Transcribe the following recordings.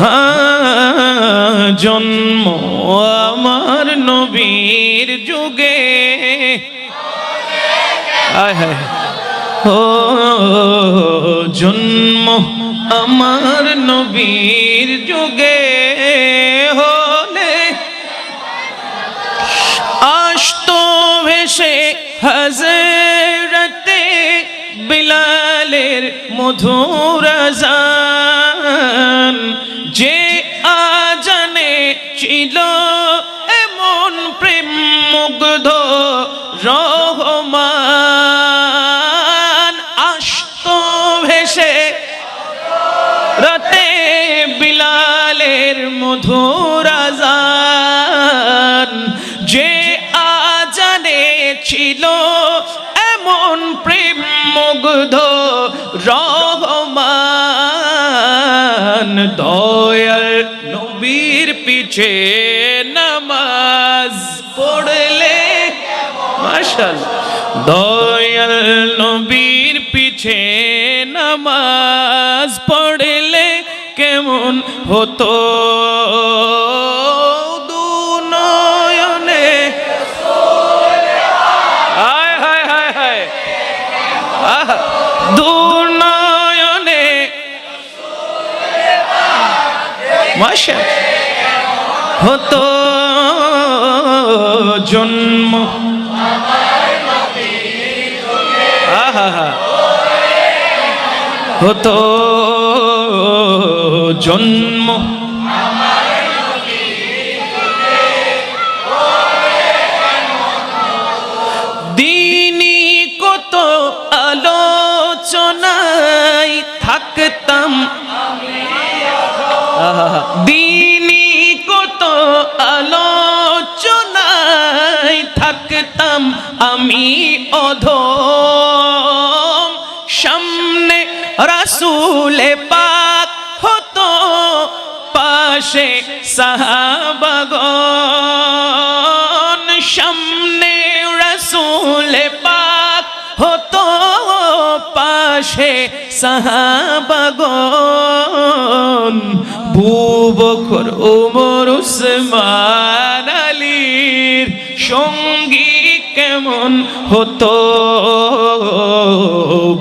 হ্যাঁ, জন্ম আমার নবীর যুগে। ও জন্ম আমার নবীর যুগে হলে আসতো ভেসে হজরতে বিলালের মধুর আজান। যে আজানে ছিল এমন প্রেম মুগ্ধ রহমান আস্ত ভেসে, রাতে বিলালের মধুর রহমান, দয়াল নবীর পিছে নামাজ পড়লে মাশাল দয়াল নবীর পিছে নামাজ পড়লে কেমন হতো? দু মাশা হতো জন্ম। হতো জন্ম। দিনী কত আলোচনায় থাকতাম আহা, দিনী কত আলোচনায় থাকতাম আমি অধম। সামনে রাসুলে পাক হতো পাশে সাহাবাগন সামনে রাসুলে পাক হতো পাশে সাহাবাগন বুবকর ওমর উসমান আলীর সঙ্গী কেমন হতো?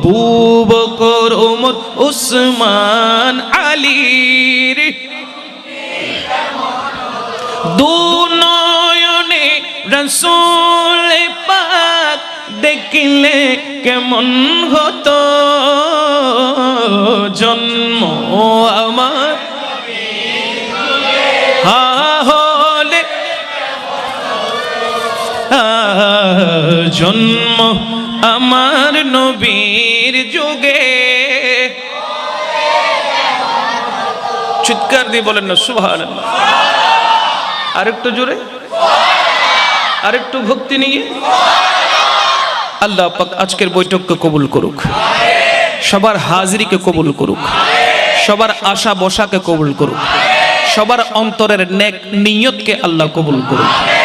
বুবকর ওমর উসমান আলীর দু নয়নে রসুল পাক দেখলে কেমন হতো? জন্ম জন্ম আমার নবীর যুগে। চিৎকার দিয়ে বলেন না সুভান আরেকটু জোরে। আরেকটু ভক্তি নিয়ে। আল্লাহ পাক আজকের বৈঠককে কবুল করুক। সবার হাজিরিকে কবুল করুক। সবার আশা বসাকে কবুল করুক। সবার অন্তরের নেক নিয়তকে আল্লাহ কবুল করুক।